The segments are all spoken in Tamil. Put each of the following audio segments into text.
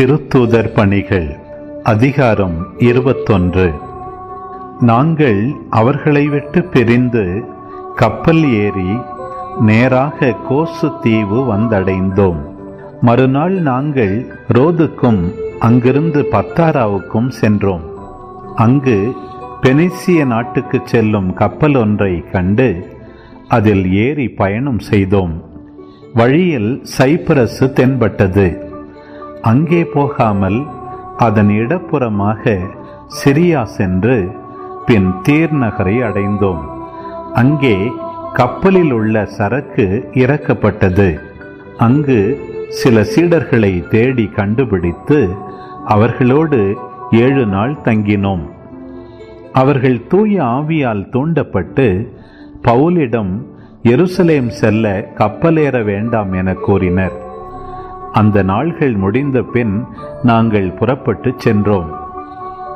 திருத்தூதர் பணிகள் அதிகாரம் இருபத்தொன்று. நாங்கள் அவர்களை விட்டு பிரிந்து கப்பல் ஏறி நேராக கோசு தீவு வந்தடைந்தோம். மறுநாள் நாங்கள் ரோதுக்கும் அங்கிருந்து பத்தாராவுக்கும் சென்றோம். அங்கு பெனிசிய நாட்டுக்கு செல்லும் கப்பல் ஒன்றை கண்டு அதில் ஏறி பயணம் செய்தோம். வழியில் சைப்ரஸ் தென்பட்டது. அங்கே போகாமல் அதன் இடப்புறமாக சிரியா சென்று பின் தீர் நகரை அடைந்தோம். அங்கே கப்பலில் உள்ள சரக்கு இறக்கப்பட்டது. அங்கு சில சீடர்களை தேடி கண்டுபிடித்து அவர்களோடு ஏழு நாள் தங்கினோம். அவர்கள் தூய ஆவியால் தூண்டப்பட்டு பவுலிடம் எருசலேம் செல்ல கப்பலேற வேண்டாம் என கூறினர். அந்த நாள்கள் முடிந்த பின் நாங்கள் புறப்பட்டு சென்றோம்.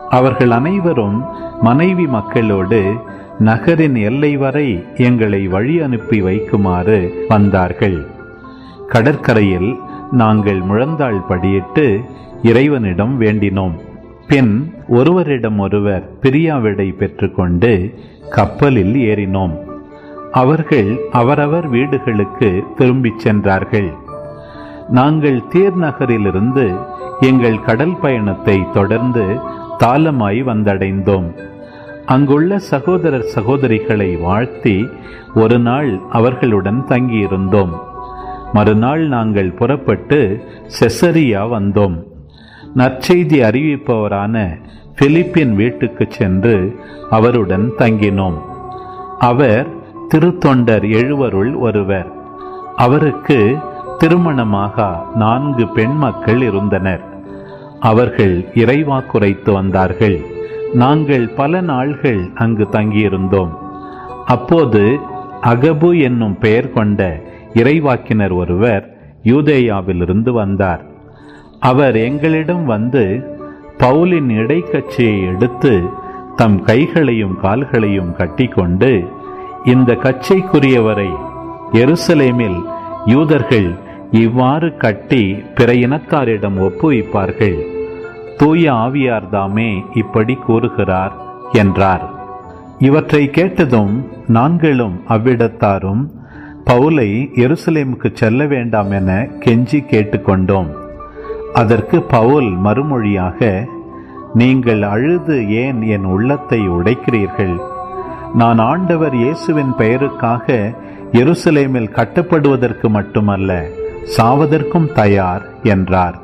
அவர்கள் அனைவரும் மனைவி மக்களோடு நகரின் எல்லை வரை எங்களை வழி அனுப்பி வைக்குமாறு வந்தார்கள். கடற்கரையில் நாங்கள் முழந்தாள் படியிட்டு இறைவனிடம் வேண்டினோம். பின் ஒருவரிடம் ஒருவர் பிரியாவிடை பெற்றுக்கொண்டு கப்பலில் ஏறினோம். அவர்கள் அவரவர் வீடுகளுக்கு திரும்பிச் சென்றார்கள். நாங்கள் தீர் நகரிலிருந்து எங்கள் கடல் பயணத்தை தொடர்ந்து தாளமாய் வந்தடைந்தோம். அங்குள்ள சகோதரர் சகோதரிகளை வாழ்த்தி ஒரு நாள் அவர்களுடன் தங்கியிருந்தோம். மறுநாள் நாங்கள் புறப்பட்டு செசரியா வந்தோம். நற்செய்தி அறிவிப்பவரான பிலிப்பின் வீட்டுக்கு சென்று அவருடன் தங்கினோம். அவர் திருத்தொண்டர் எழுவருள் ஒருவர். அவருக்கு திருமணமாக நான்கு பெண் மக்கள் இருந்தனர். அவர்கள் இறைவாக்குரைத்து வந்தார்கள். நாங்கள் பல நாள்கள் அங்கு தங்கியிருந்தோம். அப்போது அகபு என்னும் பெயர் கொண்ட இறைவாக்கினர் ஒருவர் யூதேயாவிலிருந்து வந்தார். அவர் எங்களிடம் வந்து பவுலின் இடைக்கட்சியை எடுத்து தம் கைகளையும் கால்களையும் கட்டிக்கொண்டு இந்த கட்சிக்குரியவரை எருசலேமில் யூதர்கள் இவ்வாறு கட்டி பிற இனத்தாரிடம் ஒப்புவிப்பார்கள். தூய ஆவியார்தாமே இப்படி கூறுகிறார் என்றார். இவற்றை கேட்டதும் நாங்களும் அவ்விடத்தாரும் பவுலை எருசலேமுக்கு செல்ல வேண்டாம் என கெஞ்சி கேட்டுக்கொண்டோம். அதற்கு பவுல் மறுமொழியாக நீங்கள் அழுது ஏன் என் உள்ளத்தை உடைக்கிறீர்கள்? நான் ஆண்டவர் இயேசுவின் பெயருக்காக எருசலேமில் கட்டப்படுவதற்கு மட்டுமல்ல சாவதற்கும் தயார் என்றார்.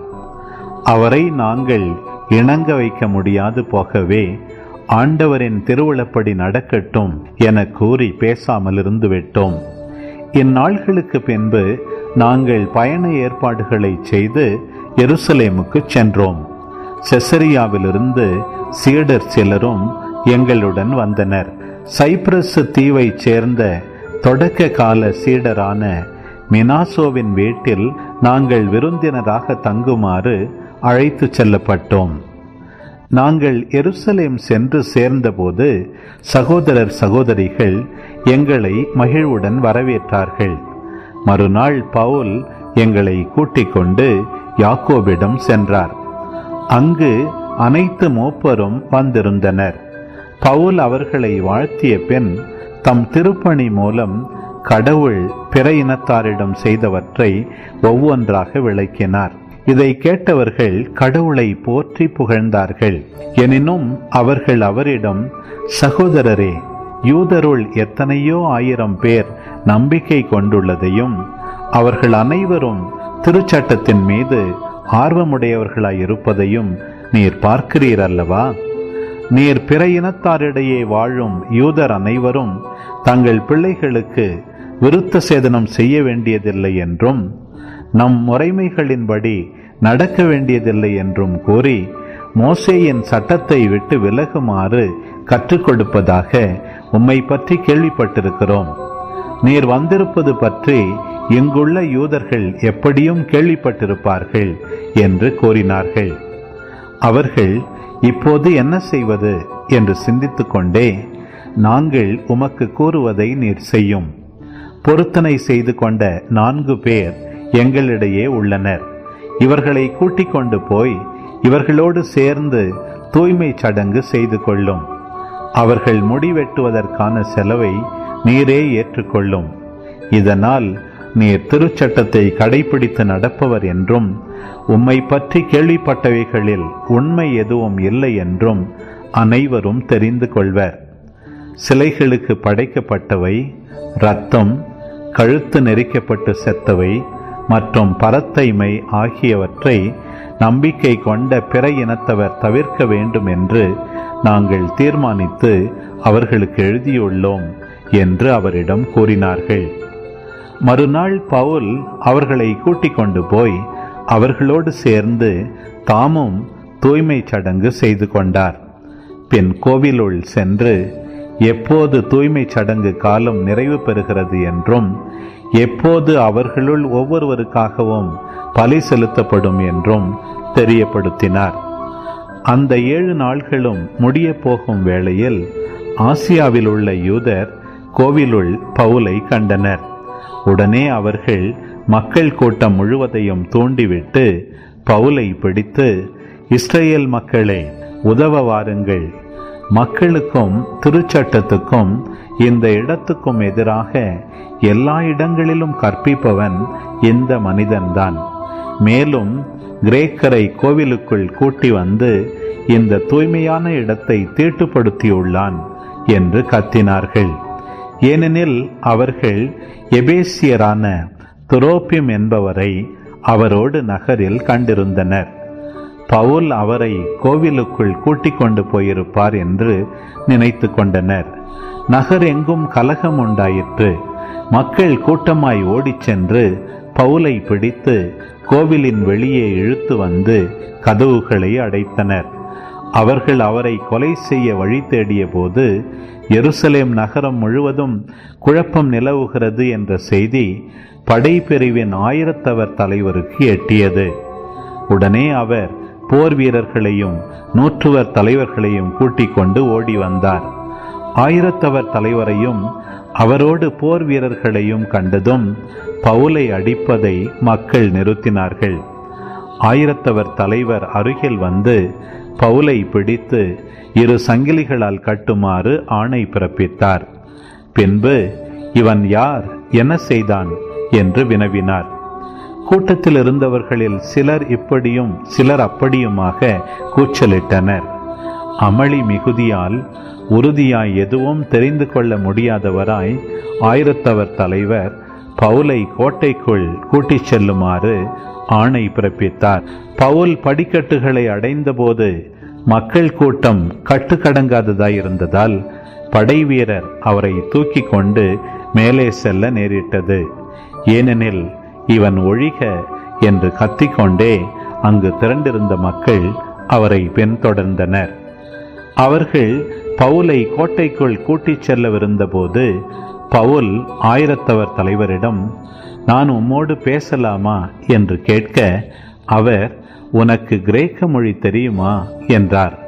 அவரை நாங்கள் இணங்க வைக்க முடியாது போகவே ஆண்டவரின் திருவிழப்படி நடக்கட்டும் என கூறி பேசாமல் இருந்து விட்டோம். இந்நாள்களுக்கு பின்பு நாங்கள் பயண ஏற்பாடுகளை செய்து எருசலேமுக்கு சென்றோம். செசரியாவிலிருந்து சீடர் சிலரும் எங்களுடன் வந்தனர். சைப்ரஸ் தீவைச் சேர்ந்த தொடக்க கால சீடரான மினாசோவின் வீட்டில் நாங்கள் விருந்தினராக தங்குமாறு அழைத்து செல்லப்பட்டோம். நாங்கள் எருசலேம் சென்று சேர்ந்தபோது சகோதரர் சகோதரிகள் எங்களை மகிழ்வுடன் வரவேற்றார்கள். மறுநாள் பவுல் எங்களை கூட்டிக் கொண்டு யாக்கோபிடம் சென்றார். அங்கு அனைத்து மூப்பரும் வந்திருந்தனர். பவுல் அவர்களை வாழ்த்திய பின் தம் திருப்பணி மூலம் கடவுள் பிற இனத்தாரிடம் செய்தவற்றை ஒவ்வொன்றாக விளக்கினார். இதை கேட்டவர்கள் கடவுளை போற்றி புகழ்ந்தார்கள். எனினும் அவர்கள் அவரிடம் சகோதரரே யூதருள் எத்தனையோ ஆயிரம் பேர் நம்பிக்கை கொண்டுள்ளதையும் அவர்கள் அனைவரும் திருச்சட்டத்தின் மீது ஆர்வமுடையவர்களாயிருப்பதையும் நீர் பார்க்கிறீர் அல்லவா நீர் பிற இனத்தாரிடையே வாழும் யூதர் அனைவரும் தங்கள் பிள்ளைகளுக்கு விருத்த சேதனம் செய்ய வேண்டியதில்லை என்றும் நம் முறைமைகளின்படி நடக்க வேண்டியதில்லை என்றும் கூறி மோசேயின் சட்டத்தை விட்டு விலகுமாறு கற்றுக் கொடுப்பதாக உம்மை பற்றி கேள்விப்பட்டிருக்கிறோம். நீர் வந்திருப்பது பற்றி இங்குள்ள யூதர்கள் எப்படியும் கேள்விப்பட்டிருப்பார்கள் என்று கூறினார்கள். அவர்கள் இப்போது என்ன செய்வது? என்று சிந்தித்துக்கொண்டே நாங்கள் உமக்கு கூறுவதை நீர் செய்யும். பொருத்தனை செய்து கொண்ட நான்கு பேர் எங்களிடையே உள்ளனர். இவர்களை கூட்டிக் கொண்டு போய் இவர்களோடு சேர்ந்து தூய்மை சடங்கு செய்து கொள்ளும். அவர்கள் முடிவெட்டுவதற்கான செலவை நீரே ஏற்றுக்கொள்ளும். இதனால் நீர் திருச்சட்டத்தை கடைபிடித்து நடப்பவர் என்றும் உம்மை பற்றி கேள்விப்பட்டவைகளில் உண்மை எதுவும் இல்லை என்றும் அனைவரும் தெரிந்து கொள்வர். சிலைகளுக்கு படைக்கப்பட்டவை இரத்தம் கழுத்து நெரிக்கப்பட்டு செத்தவை மற்றும் பரத்தைமை ஆகியவற்றை நம்பிக்கை கொண்ட பிற இனத்தவர் தவிர்க்க வேண்டும் என்று நாங்கள் தீர்மானித்து அவர்களுக்கு எழுதியுள்ளோம் என்று அவரிடம் கூறினார்கள். மறுநாள் பவுல் அவர்களை கூட்டிக் கொண்டு போய் அவர்களோடு சேர்ந்து தாமும் தூய்மை சடங்கு செய்து கொண்டார். பின் கோவிலுள் சென்று எப்போது தூய்மை சடங்கு காலம் நிறைவு பெறுகிறது என்றும் எப்போது அவர்களுள் ஒவ்வொருவருக்காகவும் பலி செலுத்தப்படும் என்றும் தெரியப்படுத்தினார். அந்த ஏழு நாள்களும் முடிய போகும் வேளையில் ஆசியாவில் உள்ள யூதர் கோவிலுள் பவுலை கண்டனர். உடனே அவர்கள் மக்கள் கூட்டம் முழுவதையும் தூண்டிவிட்டு பவுலை பிடித்து இஸ்ரேல் மக்களை உதவ வாருங்கள். மக்களுக்கும் திருச்சட்டத்துக்கும் இந்த இடத்துக்கும் எதிராக எல்லா இடங்களிலும் கற்பிப்பவன் இந்த மனிதன்தான். மேலும் கிரேக்கரை கோவிலுக்குள் கூட்டி வந்து இந்த தூய்மையான இடத்தை தீட்டுப்படுத்தியுள்ளான் என்று கத்தினார்கள். ஏனெனில் அவர்கள் எபேசியரான துரோப்பியம் என்பவரை அவரோடு நகரில் கண்டிருந்தனர். பவுல் அவரை கோவிலுக்குள் கூட்டிக் கொண்டு போயிருப்பார் என்று நினைத்து கொண்டனர். நகர் எங்கும் கலகம் உண்டாயிற்று. மக்கள் கூட்டமாய் ஓடிச் சென்று பவுலை பிடித்து கோவிலின் வெளியே இழுத்து வந்து கதவுகளை அடைத்தனர். அவர்கள் அவரை கொலை செய்ய வழி தேடிய போது எருசலேம் நகரம் முழுவதும் குழப்பம் நிலவுகிறது என்ற செய்தி படைப்பிரிவின் ஆயிரத்தவர் தலைவருக்கு எட்டியது. உடனே அவர் போர் வீரர்களையும் நூற்றுவர் தலைவர்களையும் கூட்டிக் கொண்டு ஓடி வந்தார். ஆயிரத்தவர் தலைவரையும் அவரோடு போர் வீரர்களையும் கண்டதும் பவுலை அடிப்பதை மக்கள் நிறுத்தினார்கள். ஆயிரத்தவர் தலைவர் அருகில் வந்து பவுலை பிடித்து இரு சங்கிலிகளால் கட்டுமாறு ஆணை பிறப்பித்தார். பின்பு இவன் யார்? என்ன செய்தான்? என்று வினவினார். கூட்டத்தில் இருந்தவர்களில் சிலர் இப்படியும் சிலர் அப்படியுமாக கூச்சலிட்டனர். அமளி மிகுதியால் உறுதியாய் எதுவும் தெரிந்து கொள்ள முடியாதவராய் ஆயிரத்தவர் தலைவர் பவுலை கோட்டைக்குள் கூட்டிச் செல்லுமாறு ஆணை பிறப்பித்தார். பவுல் படிக்கட்டுகளை அடைந்தபோது மக்கள் கூட்டம் கட்டுக்கடங்காததாய் இருந்ததால் படைவீரர் அவரை தூக்கி கொண்டு மேலே செல்ல நேரிட்டது. ஏனெனில் இவன் ஒழிக என்று கத்திக்கொண்டே அங்கு திரண்டிருந்த மக்கள் அவரை பின்தொடர்ந்தனர். அவர்கள் பவுலை கோட்டைக்குள் கூட்டிச் செல்லவிருந்தபோது பவுல் ஆயிரத்தவர் தலைவரிடம் நான் உம்மோடு பேசலாமா? என்று கேட்க அவர் உனக்கு கிரேக்க மொழி தெரியுமா? என்றார்.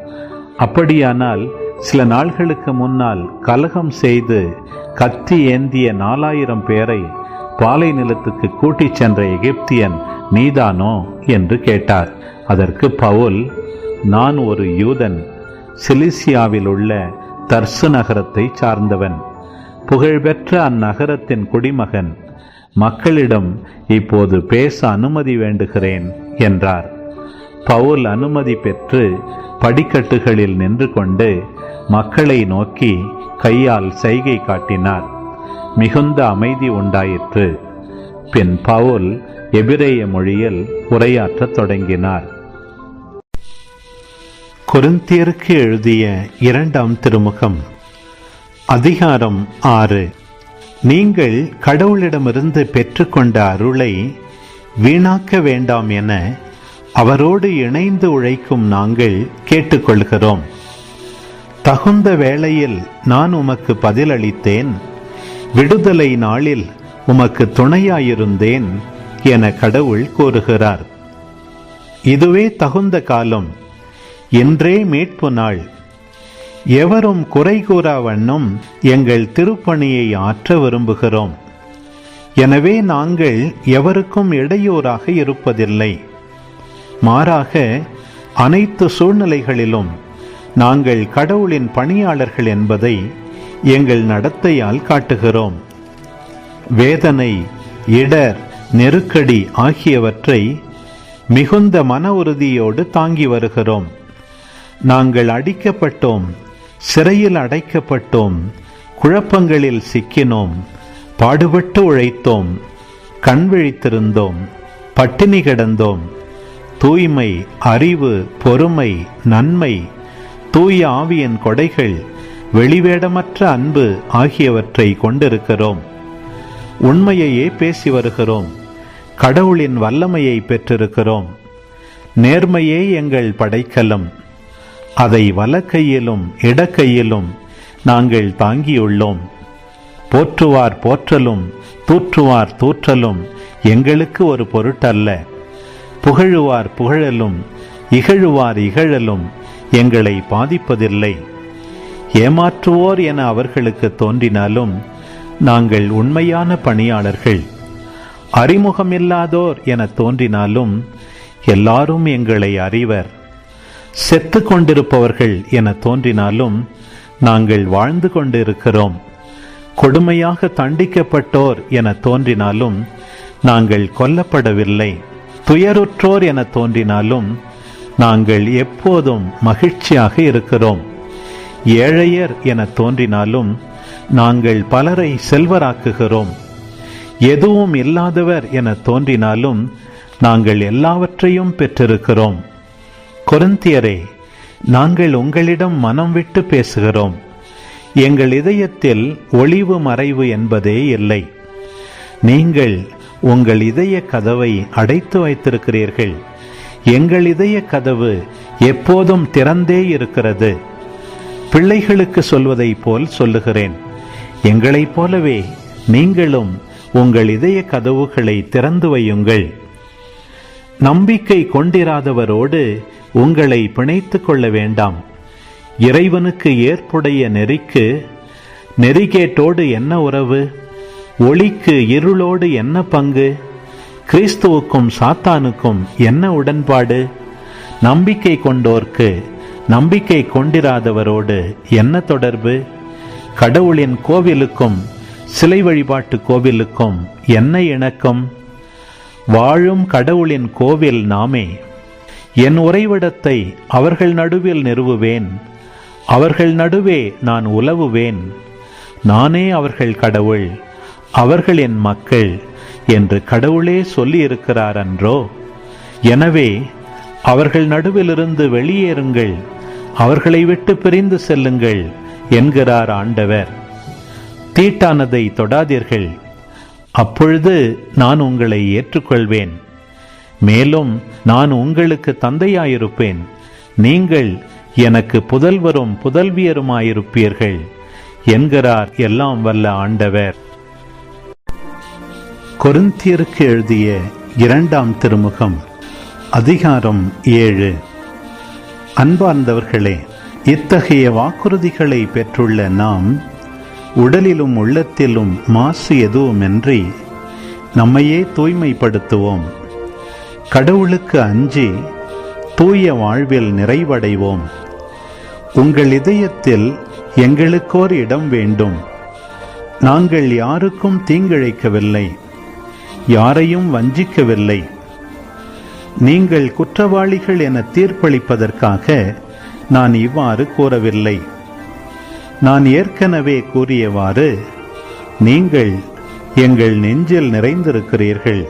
அப்படியானால் சில நாள்களுக்கு முன்னால் கலகம் செய்து கத்தி ஏந்திய நாலாயிரம் பேரை பாலை நிலத்துக்கு கூட்டிச் சென்ற எகிப்தியன் நீதானோ? என்று கேட்டார். அதற்கு பவுல் நான் ஒரு யூதன் சிலிசியாவில் உள்ள தர்சு நகரத்தை சார்ந்தவன். புகழ்பெற்ற அந்நகரத்தின் குடிமகன். மக்களிடம் இப்போது பேச அனுமதி வேண்டுகிறேன் என்றார். பவுல் அனுமதி பெற்று படிக்கட்டுகளில் நின்று கொண்டு மக்களை நோக்கி கையால் சைகை காட்டினார். மிகுந்த அமைதி உண்டாயிற்று. பின் பவுல் எபிரேய மொழியில் உரையாற்றத் தொடங்கினார். கொரிந்தியருக்கு எழுதிய இரண்டாம் திருமுகம் அதிகாரம் ஆறு. நீங்கள் கடவுளிடமிருந்து பெற்றுக்கொண்ட அருளை வீணாக்க வேண்டாம் என அவரோடு இணைந்து உழைக்கும் நாங்கள் கேட்டுக்கொள்கிறோம். தகுந்த வேளையில் நான் உமக்கு பதிலளித்தேன். விடுதலை நாளில் உமக்கு துணையாயிருந்தேன் என கடவுள் கூறுகிறார். இதுவே தகுந்த காலம். என்றே மீட்பு நாள். எவரும் குறை கூறா வண்ணம் எங்கள் திருப்பணியை ஆற்ற விரும்புகிறோம். எனவே நாங்கள் எவருக்கும் இடையூறாக இருப்பதில்லை. மாறாக அனைத்து சூழ்நிலைகளிலும் நாங்கள் கடவுளின் பணியாளர்கள் என்பதை எங்கள் நடத்தையால் காட்டுகிறோம். வேதனை இடர் நெருக்கடி ஆகியவற்றை மிகுந்த மன உறுதியோடு தாங்கி வருகிறோம். நாங்கள் அடிக்கப்பட்டோம் சிறையில் அடைக்கப்பட்டோம் குழப்பங்களில் சிக்கினோம் பாடுபட்டு உழைத்தோம் கண் விழித்திருந்தோம் பட்டினி கிடந்தோம். தூய்மை அறிவு பொறுமை நன்மை தூய ஆவியின் கொடைகள் வெளிவேடமற்ற அன்பு ஆகியவற்றை கொண்டிருக்கிறோம். உண்மையையே பேசி வருகிறோம். கடவுளின் வல்லமையை பெற்றிருக்கிறோம். நேர்மையே எங்கள் படைக்கலம். அதை வலக்கையிலும் இடக்கையிலும் நாங்கள் தாங்கியுள்ளோம். போற்றுவார் போற்றலும் தூற்றுவார் தூற்றலும் எங்களுக்கு ஒரு பொருட்டல்ல. புகழுவார் புகழலும் இகழுவார் இகழலும் எங்களை பாதிப்பதில்லை. ஏமாற்றுவோர் என அவர்களுக்கு தோன்றினாலும் நாங்கள் உண்மையான பணியாளர்கள். அறிமுகமில்லாதோர் என தோன்றினாலும் எல்லாரும் எங்களை அறிவர். செத்து கொண்டிருப்பவர்கள் என தோன்றினாலும் நாங்கள் வாழ்ந்து கொண்டிருக்கிறோம். கொடுமையாக தண்டிக்கப்பட்டோர் என தோன்றினாலும் நாங்கள் கொல்லப்படவில்லை. துயருற்றோர் என தோன்றினாலும் நாங்கள் எப்போதும் மகிழ்ச்சியாக இருக்கிறோம். ஏழையர் என தோன்றினாலும் நாங்கள் பலரை செல்வராக்குகிறோம். எதுவும் இல்லாதவர் என தோன்றினாலும் நாங்கள் எல்லாவற்றையும் பெற்றிருக்கிறோம். கொருந்தியரே நாங்கள் உங்களிடம் மனம் விட்டு பேசுகிறோம். எங்கள் இதயத்தில் ஒளிவு மறைவு என்பதே இல்லை. நீங்கள் உங்கள் இதய கதவை அடைத்து வைத்திருக்கிறீர்கள். எங்கள் இதய கதவு எப்போதும் திறந்தே இருக்கிறது. பிள்ளைகளுக்கு சொல்வதைப் போல் சொல்லுகிறேன். எங்களைப் போலவே நீங்களும் உங்கள் இதய கதவுகளை திறந்து வையுங்கள். நம்பிக்கை கொண்டிராதவரோடு உங்களை பிணைத்துக் கொள்ள வேண்டாம். இறைவனுக்கு ஏற்புடைய நெறிக்கு நெறிகேட்டோடு என்ன உறவு? ஒளிக்கு இருளோடு என்ன பங்கு? கிறிஸ்துவுக்கும் சாத்தானுக்கும் என்ன உடன்பாடு? நம்பிக்கை கொண்டோர்க்கு நம்பிக்கை கொண்டிராதவரோடு என்ன தொடர்பு? கடவுளின் கோவிலுக்கும் சிலை வழிபாட்டு கோவிலுக்கும் என்ன இணக்கம்? வாழும் கடவுளின் கோவில் நாமே. என் உறைவிடத்தை அவர்கள் நடுவில் நிறுவுவேன். அவர்கள் நடுவே நான் உலவுவேன். நானே அவர்கள் கடவுள் அவர்கள் என் மக்கள் என்று கடவுளே சொல்லியிருக்கிறார் அன்றோ எனவே அவர்கள் நடுவிலிருந்து வெளியேறுங்கள். அவர்களை விட்டு பிரிந்து செல்லுங்கள் என்கிறார் ஆண்டவர். தீட்டானதை தொடாதீர்கள். அப்பொழுது நான் உங்களை ஏற்றுக்கொள்வேன். மேலும் நான் உங்களுக்கு தந்தையாயிருப்பேன். நீங்கள் எனக்கு புதல்வரும் புதல்வியருமாயிருப்பீர்கள் என்கிறார் எல்லாம் வல்ல ஆண்டவர். கொருந்தியருக்கு எழுதிய இரண்டாம் திருமுகம். அதிகாரம் ஏழு. அன்பார்ந்தவர்களே இத்தகைய வாக்குறுதிகளை பெற்றுள்ள நாம் உடலிலும் உள்ளத்திலும் மாசு எதுவுமின்றி நம்மையே தூய்மைப்படுத்துவோம். கடவுளுக்கு அஞ்சி தூய வாழ்வில் நிறைவடைவோம். உங்கள் இதயத்தில் எங்களுக்கோர் இடம் வேண்டும். நாங்கள் யாருக்கும் தீங்கிழைக்கவில்லை. யாரையும் வஞ்சிக்கவில்லை. நீங்கள் குற்றவாளிகள் என தீர்ப்பளிப்பதற்காக நான் இவ்வாறு கூறவில்லை. நான் ஏற்கனவே கூறியவாறு நீங்கள் எங்கள் நெஞ்சில் நிறைந்திருக்கிறீர்கள்.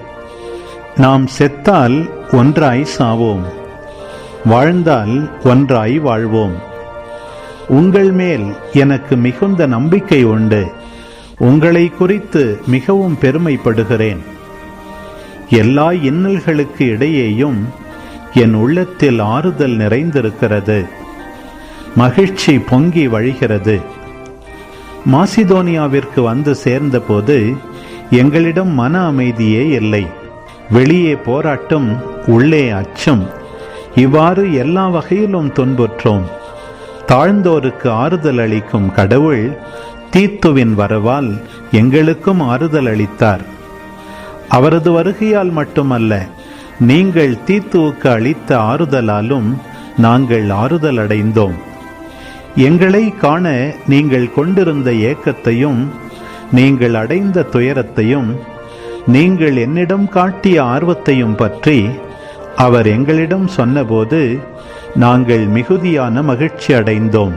நாம் செத்தால் ஒன்றாய் சாவோம். வாழ்ந்தால் ஒன்றாய் வாழ்வோம். உங்கள் மேல் எனக்கு மிகுந்த நம்பிக்கை உண்டு. உங்களை குறித்து மிகவும் பெருமைப்படுகிறேன். எல்லா இன்னல்களுக்கு இடையேயும் என் உள்ளத்தில் ஆறுதல் நிறைந்திருக்கிறது. மகிழ்ச்சி பொங்கி வழிகிறது. மாசிதோனியாவிற்கு வந்து சேர்ந்தபோது எங்களிடம் மன அமைதியே இல்லை. வெளியே போராட்டம் உள்ளே அச்சம். இவ்வாறு எல்லா வகையிலும் துன்புற்றோம். தாழ்ந்தோருக்கு ஆறுதல் அளிக்கும் கடவுள் தீத்துவின் வரவால் எங்களுக்கும் ஆறுதல் அளித்தார். அவரது வருகையால் மட்டுமல்ல நீங்கள் தீத்துவுக்கு அளித்த ஆறுதலாலும் நாங்கள் ஆறுதல் அடைந்தோம். எங்களை காண நீங்கள் கொண்டிருந்த ஏக்கத்தையும் நீங்கள் அடைந்த துயரத்தையும் நீங்கள் என்னிடம் காட்டிய ஆர்வத்தையும் பற்றி அவர் எங்களிடம் சொன்னபோது நாங்கள் மிகுதியான மகிழ்ச்சி அடைந்தோம்.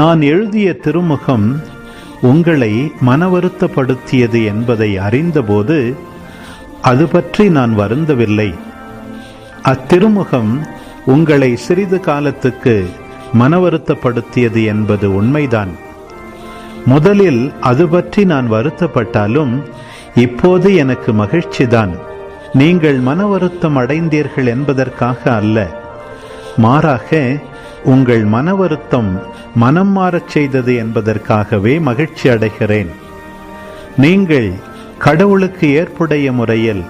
நான் எழுதிய திருமுகம் உங்களை மனவருத்தப்படுத்தியது என்பதை அறிந்தபோது அது பற்றி நான் வருந்தவில்லை. அத்திருமுகம் உங்களை சிறிது காலத்துக்கு மனவருத்தப்படுத்தியது என்பது உண்மைதான். முதலில் அது பற்றி நான் வருத்தப்பட்டாலும் இப்போது எனக்கு மகிழ்ச்சிதான். நீங்கள் மன வருத்தம் அடைந்தீர்கள் என்பதற்காக அல்ல. மாறாக உங்கள் மன வருத்தம் மனம் மாறச் செய்தது என்பதற்காகவே மகிழ்ச்சி அடைகிறேன். நீங்கள் கடவுளுக்கு ஏற்புடைய முறையில்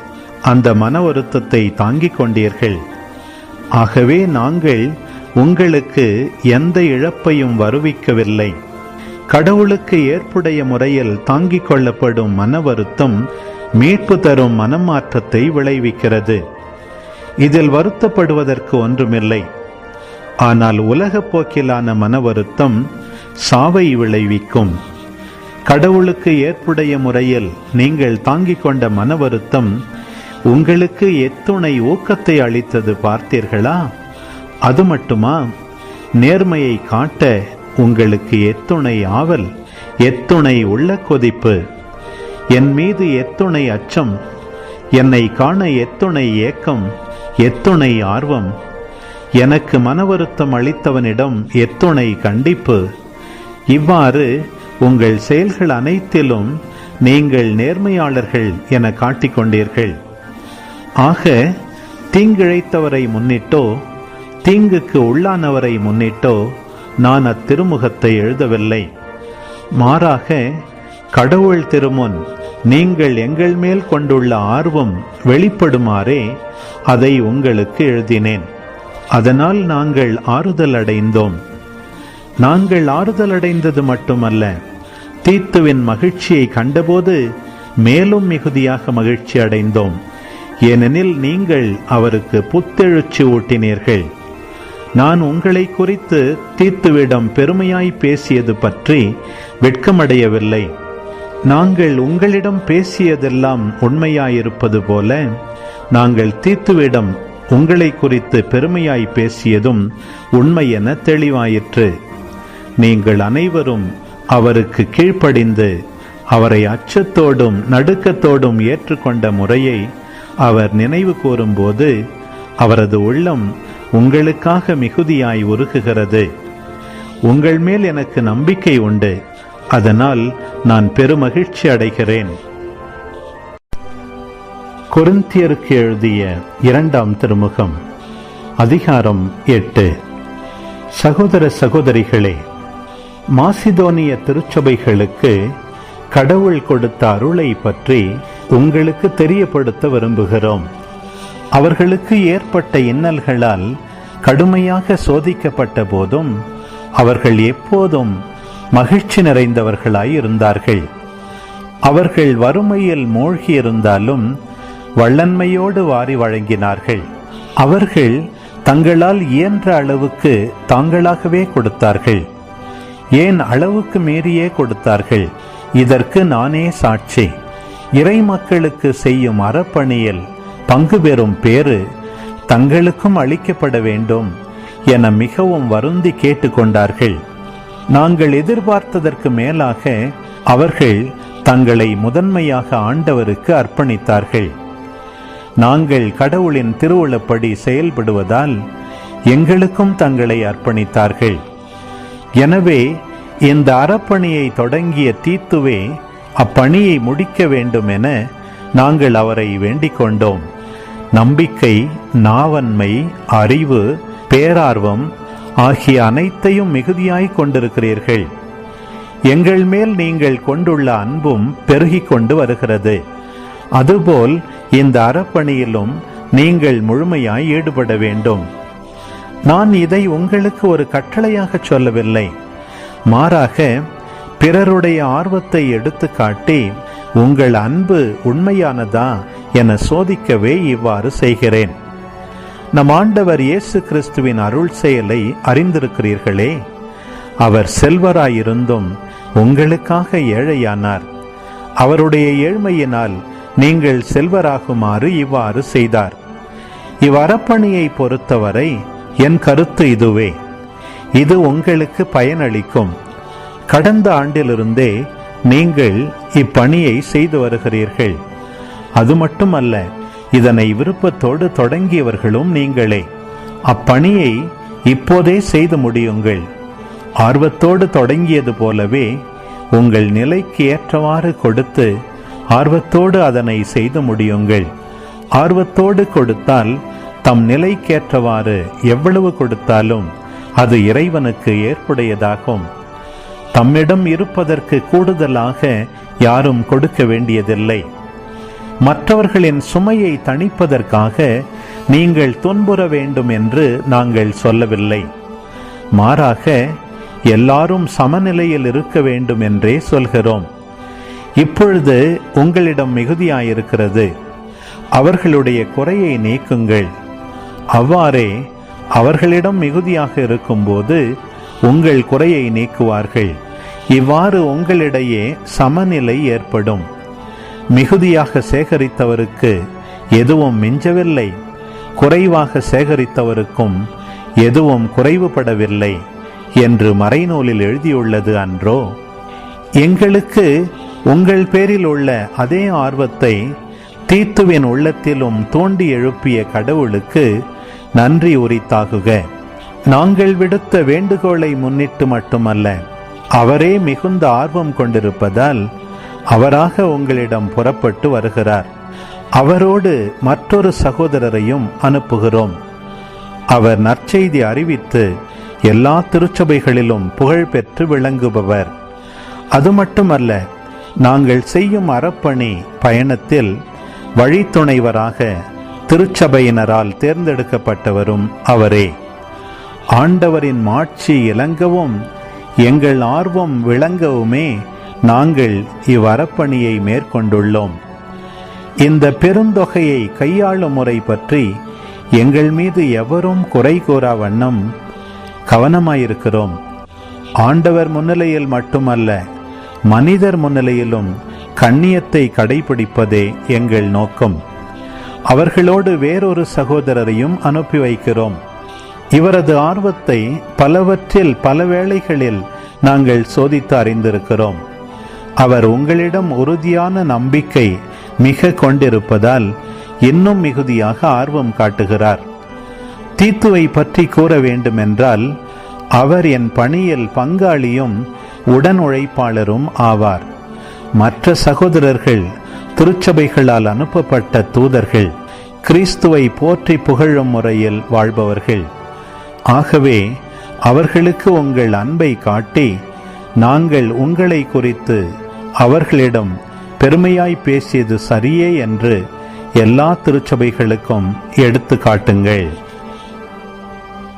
அந்த மன வருத்தத்தை தாங்கிக் கொண்டீர்கள். ஆகவே நாங்கள் உங்களுக்கு எந்த இழப்பையும் வருவிக்கவில்லை. கடவுளுக்கு ஏற்புடைய முறையில் தாங்கிக் கொள்ளப்படும் மன வருத்தம் மீட்பு தரும் மனமாற்றத்தை விளைவிக்கிறது. இதில் வருத்தப்படுவதற்கு ஒன்றுமில்லை. ஆனால் உலகப் போக்கிலான மன வருத்தம் சாவை விளைவிக்கும். கடவுளுக்கு ஏற்புடைய முறையில் நீங்கள் தாங்கிக் கொண்ட மன வருத்தம் உங்களுக்கு எத்துணை ஊக்கத்தை அளித்தது பார்த்தீர்களா? அது மட்டுமா? நேர்மையை காட்ட உங்களுக்கு எத்துணை ஆவல் எத்துணை உள்ள கொதிப்பு. என் மீது எத்துணை அச்சம் என்னை காண எத்துணை ஏக்கம் எத்துணை ஆர்வம். எனக்கு மன வருத்தம் அளித்தவனிடம் எத்துணை கண்டிப்பு. இவ்வாறு உங்கள் செயல்கள் அனைத்திலும் நீங்கள் நேர்மையாளர்கள் என காட்டிக்கொண்டீர்கள். ஆக தீங்கிழைத்தவரை முன்னிட்டோ தீங்குக்கு உள்ளானவரை முன்னிட்டோ நான் அத்திருமுகத்தை எழுதவில்லை. மாறாக கடவுள் திருமுன் நீங்கள் எங்கள் மேல் கொண்டுள்ள ஆர்வம் வெளிப்படுமாறே அதை உங்களுக்கு எழுதினேன். அதனால் நாங்கள் ஆறுதல் அடைந்தோம். நாங்கள் ஆறுதல் அடைந்தது மட்டுமல்ல தீத்துவின் மகிழ்ச்சியை கண்டபோது மேலும் மிகுதியாக மகிழ்ச்சி அடைந்தோம். ஏனெனில் நீங்கள் அவருக்கு புத்தெழுச்சி ஊட்டினீர்கள். நான் உங்களை குறித்து தீத்துவிடம் பெருமையாய் பேசியது பற்றி வெட்கமடையவில்லை. நாங்கள் உங்களிடம் பேசியதெல்லாம் உண்மையாயிருப்பது போல நாங்கள் தீத்துவிடம் உங்களை குறித்து பெருமையாய் பேசியதும் உண்மை என தெளிவாயிற்று. நீங்கள் அனைவரும் அவருக்கு கீழ்ப்படிந்து அவரை அச்சத்தோடும் நடுக்கத்தோடும் ஏற்றுக்கொண்ட முறையை அவர் நினைவு கூறும்போது அவரது உள்ளம் உங்களுக்காக மிகுதியாய் உருகுகிறது. உங்கள் மேல் எனக்கு நம்பிக்கை உண்டு. அதனால் நான் பெருமகிழ்ச்சி அடைகிறேன். குருந்தியருக்கு எழுதிய இரண்டாம் திருமுகம் அதிகாரம் எட்டு. சகோதர சகோதரிகளே மாசிதோனிய திருச்சபைகளுக்கு கடவுள் கொடுத்த அருளை பற்றி உங்களுக்கு தெரியப்படுத்த விரும்புகிறோம். அவர்களுக்கு ஏற்பட்ட இன்னல்களால் கடுமையாக சோதிக்கப்பட்ட போதும் அவர்கள் எப்போதும் மகிழ்ச்சி நிறைந்தவர்களாய் இருந்தார்கள் அவர்கள் வறுமையில் மூழ்கியிருந்தாலும் வள்ளன்மையோடு வாரி வழங்கினார்கள். அவர்கள் தங்களால் இயன்ற அளவுக்கு தாங்களாகவே கொடுத்தார்கள். ஏன் அளவுக்கு மீறியே கொடுத்தார்கள்? இதற்கு நானே சாட்சி. இறை மக்களுக்கு செய்யும் அறப்பணியில் பங்கு பெறும் பேறு தங்களுக்கும் அளிக்கப்பட வேண்டும் என மிகவும் வருந்தி கேட்டுக்கொண்டார்கள். நாங்கள் எதிர்பார்த்ததற்கு மேலாக அவர்கள் தங்களை முதன்மையாக ஆண்டவருக்கு அர்ப்பணித்தார்கள். நாங்கள் கடவுளின் திருவுளப்படி செயல்படுவதால் எங்களுக்கும் தங்களை அர்ப்பணித்தார்கள். எனவே இந்த அறப்பணியை தொடங்கிய தீத்துவே அப்பணியை முடிக்க வேண்டும் என நாங்கள் அவரை வேண்டிக் கொண்டோம். நம்பிக்கை நாவன்மை அறிவு பேரார்வம் ஆகிய அனைத்தையும் மிகுதியாய் கொண்டிருக்கிறீர்கள். எங்கள் மேல் நீங்கள் கொண்டுள்ள அன்பும் பெருகிக் கொண்டு வருகிறது. அதுபோல் இந்த அறப்பணியிலும் நீங்கள் முழுமையாய் ஈடுபட வேண்டும். நான் இதை உங்களுக்கு ஒரு கட்டளையாக சொல்லவில்லை. மாறாக பிறருடைய ஆர்வத்தை எடுத்து காட்டி உங்கள் அன்பு உண்மையானதா என சோதிக்கவே இவ்வாறு செய்கிறேன். நம் ஆண்டவர் இயேசு கிறிஸ்துவின் அருள் செயலை அறிந்திருக்கிறீர்களே. அவர் செல்வராயிருந்தும் உங்களுக்காக ஏழையானார். அவருடைய ஏழ்மையினால் நீங்கள் செல்வராகுமாறு இவ்வாறு செய்தார். இவ்வரப்பணியை பொறுத்தவரை என் கருத்து இதுவே. இது உங்களுக்கு பயனளிக்கும். கடந்த ஆண்டிலிருந்தே நீங்கள் இப்பணியை செய்து வருகிறீர்கள். அது மட்டுமல்ல இதனை விருப்பத்தோடு தொடங்கியவர்களும் நீங்களே. அப்பணியை இப்போதே செய்து முடியுங்கள். ஆர்வத்தோடு தொடங்கியது போலவே உங்கள் நிலைக்கு ஏற்றவாறு கொடுத்து ஆர்வத்தோடு அதனை செய்து முடியுங்கள். ஆர்வத்தோடு கொடுத்தால் தம் நிலைக்கேற்றவாறு எவ்வளவு கொடுத்தாலும் அது இறைவனுக்கு ஏற்புடையதாகும். தம்மிடம் இருப்பதற்கு கூடுதலாக யாரும் கொடுக்க வேண்டியதில்லை. மற்றவர்களின் சுமையை தணிப்பதற்காக நீங்கள் துன்புற வேண்டும் என்று நாங்கள் சொல்லவில்லை. மாறாக எல்லாரும் சமநிலையில் இருக்க வேண்டும் என்றே சொல்கிறோம். இப்பொழுது உங்களிடம் மிகுதியாயிருக்கிறது. அவர்களுடைய குறையை நீக்குங்கள். அவ்வாறே அவர்களிடம் மிகுதியாக இருக்கும்போது உங்கள் குறையை நீக்குவார்கள். இவ்வாறு உங்களிடையே சமநிலை ஏற்படும். மிகுதியாக சேகரித்தவருக்கு எதுவும் மிஞ்சவில்லை. குறைவாக சேகரித்தவருக்கும் எதுவும் குறைவுபடவில்லை என்று மறைநூலில் எழுதியுள்ளது அன்றோ. எங்களுக்கு உங்கள் பேரில் உள்ள அதே ஆர்வத்தை தீத்துவின் உள்ளத்திலும் தோண்டி எழுப்பிய கடவுளுக்கு நன்றி உரித்தாகுக. நாங்கள் விடுத்த வேண்டுகோளை முன்னிட்டு மட்டுமல்ல அவரே மிகுந்த ஆர்வம் கொண்டிருப்பதால் அவராக உங்களிடம் புறப்பட்டு வருகிறார். அவரோடு மற்றொரு சகோதரரையும் அனுப்புகிறோம். அவர் நற்செய்தி அறிவித்து எல்லா திருச்சபைகளிலும் புகழ் பெற்று விளங்குபவர். அது மட்டுமல்ல நாங்கள் செய்யும் அறப்பணி பயணத்தில் வழித்துணைவராக திருச்சபையினரால் தேர்ந்தெடுக்கப்பட்டவரும் அவரே. ஆண்டவரின் மாட்சி இலங்கவும் எங்கள் ஆர்வம் விளங்கவுமே நாங்கள் இவ்வரப்பணியை மேற்கொண்டுள்ளோம். இந்த பெருந்தொகையை கையாளும் முறை பற்றி எங்கள் மீது எவரும் குறை கூறா வண்ணம் கவனமாயிருக்கிறோம். ஆண்டவர் முன்னிலையில் மட்டுமல்ல மனிதர் முன்னிலையிலும் கண்ணியத்தை கடைபிடிப்பதே எங்கள் நோக்கம். அவர்களோடு வேறொரு சகோதரரையும் அனுப்பி வைக்கிறோம். இவரது ஆர்வத்தை பலவற்றில் பல வேளைகளில் நாங்கள் சோதித்து அறிந்திருக்கிறோம். அவர் உங்களிடம் உறுதியான நம்பிக்கை மிக கொண்டிருப்பதால் இன்னும் மிகுதியாக ஆர்வம் காட்டுகிறார். தீத்துவை பற்றி கூற வேண்டுமென்றால் அவர் என் பணியில் பங்காளியும் உடன் உழைப்பாளரும் ஆவார். மற்ற சகோதரர்கள் திருச்சபைகளால் அனுப்பப்பட்ட தூதர்கள் கிறிஸ்துவை போற்றி புகழும் முறையில் வாழ்பவர்கள். ஆகவே அவர்களுக்கு உங்கள் அன்பை காட்டி நாங்கள் உங்களை குறித்து அவர்களிடம் பெருமையாய் பேசியது சரியே என்று எல்லா திருச்சபைகளுக்கும் எடுத்து காட்டுங்கள்.